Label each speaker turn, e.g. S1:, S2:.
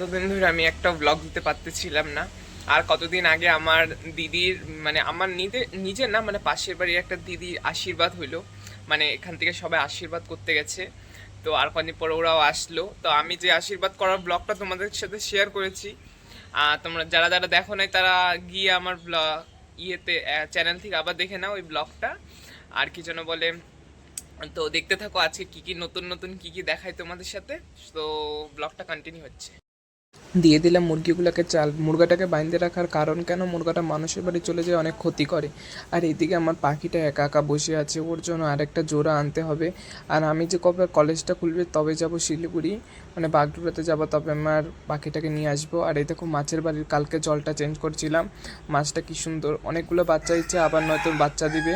S1: ধরে আমি একটা ব্লগ দিতে পারতেছিলাম না। আর কতদিন আগে আমার দিদির মানে আমার নিজে, নিজের না মানে পাশের বাড়ির একটা দিদির আশীর্বাদ হইল। মানে এখান থেকে সবাই আশীর্বাদ করতে গেছে। তো আর কদিন পরে ওরাও আসলো। তো আমি যে আশীর্বাদ করার ব্লগটা তোমাদের সাথে শেয়ার করেছি আর তোমরা যারা যারা দেখো নাই, তারা গিয়ে আমার ব্লগ ইয়েতে চ্যানেল থেকে আবার দেখে নাও ওই ব্লগটা আর কি যেন বলে, তো দেখতে থাকো আজকে কি কি নতুন নতুন, কি কি দেখায় তোমাদের সাথে। তো ব্লগটা কন্টিনিউ হচ্ছে। দিয়ে দিলাম মুরগিগুলোকে চাল, মুরগাটাকে বাইন্ধে রাখার কারণ কেন? মুরগাটা মানুষের বাড়ি চলে যায় অনেক ক্ষতি করে। আর এইদিকে আমার পাখিটা একা একা বসে আছে, ওর জন্য আরেকটা জোড়া আনতে হবে। আর আমি যে কবে কলেজটা খুলবে, তবে যাব শিলিগুড়ি মানে বাগডোগরাতে যাব, তবে আমার পাখিটাকে নিয়ে আসব। আর এই দেখো মাছের বাড়ির, কালকে জলটা চেঞ্জ করছিলাম। মাছটা কি সুন্দর, অনেকগুলো বাচ্চা দিচ্ছে, আবার নয়তো বাচ্চা দিবে।